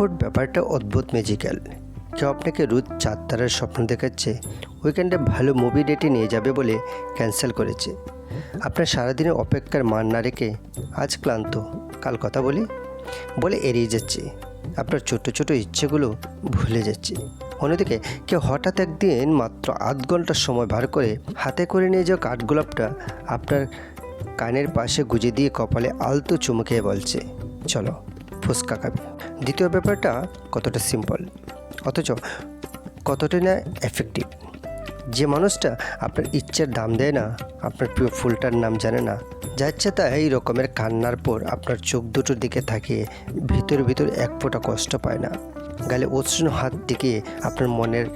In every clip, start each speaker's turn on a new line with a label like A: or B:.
A: Effort ব্যাপারটা অদ্ভুত magical কেউ আপনাকে রোজ চার তারার স্বপ্ন দেখাচ্ছে উইকেন্ডে ভালো মুভি ডেটে নিয়ে যাবে বলে ক্যান্সেল করেছে। আপনার সারাদিনের অপেক্ষার মান না রেখে আজ ক্লান্ত, কাল কথা বলি? বলে এড়িয়ে যাচ্ছে। আপনার ছোট ছোট ইচ্ছেগুলো ভুলে যাচ্ছে। অন্যদিকে কেউ হঠাৎ একদিন মাত্র আধ ঘণ্টার সময় বার করে হাতে করে নিয়ে যাওয়া কাঠগোলাপটা আপনার কানের পাশে গুজে দিয়ে কপালে আলতো চুমুকে বলছে, চলো। ফুসকা খাবি। দ্বিতীয় ব্যাপারটা কতটা সিম্পল অথচ কতটা না এফেক্টিভ যে মানুষটা আপনার ইচ্ছের দাম দেয় না, আপনার প্রিয় ফুলটার নাম জানে না যা ইচ্ছে তা এই রকমের কান্নার পর আপনার চোখ দুটোর দিকে তাকিয়ে ভিতর ভিতর এক ফোঁটা কষ্ট পায় না। গালে উষ্ণ হাত টিকিয়ে আপনার মনের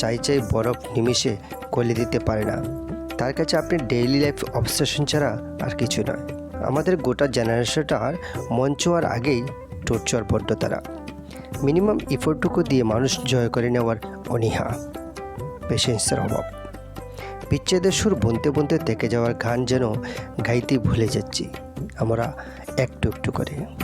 A: চাই চাই বরফ নিমিষে গলে দিতে পারে না। তার কাছে আপনি ডেইলি লাইফ অবসেশন ছাড়া আর কিছু নয়। আমাদের গোটা জেনারেশনটার মঞ্চ আর আগেই টর্চার বড্ড তারা। মিনিমাম ইফোর্টটুকু দিয়ে মানুষ জয় করে নেওয়ার অনীহা, পেশেন্সের অভাব। বিচ্ছেদের সুর বুনতে বুনতে থেকে যাওয়ার গান যেন গাইতে ভুলে যাচ্ছি। আমরা একটু একটু করে।